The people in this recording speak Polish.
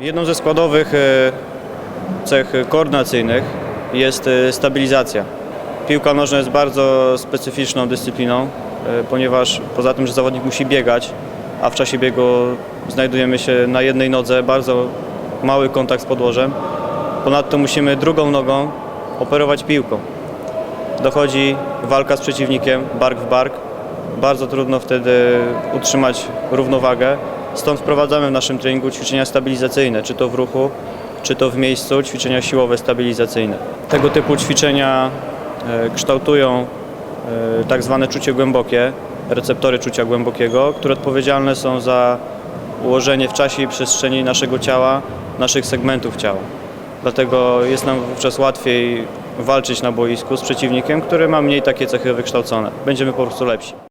Jedną ze składowych e, cech koordynacyjnych jest e, stabilizacja. Piłka nożna jest bardzo specyficzną dyscypliną, e, ponieważ poza tym, że zawodnik musi biegać, a w czasie biegu znajdujemy się na jednej nodze, bardzo mały kontakt z podłożem. Ponadto musimy drugą nogą operować piłką. Dochodzi walka z przeciwnikiem, bark w bark. Bardzo trudno wtedy utrzymać równowagę. Stąd wprowadzamy w naszym treningu ćwiczenia stabilizacyjne, czy to w ruchu, czy to w miejscu, ćwiczenia siłowe stabilizacyjne. Tego typu ćwiczenia e, kształtują e, tak zwane czucie głębokie, receptory czucia głębokiego, które odpowiedzialne są za ułożenie w czasie i przestrzeni naszego ciała, naszych segmentów ciała. Dlatego jest nam wówczas łatwiej walczyć na boisku z przeciwnikiem, który ma mniej takie cechy wykształcone. Będziemy po prostu lepsi.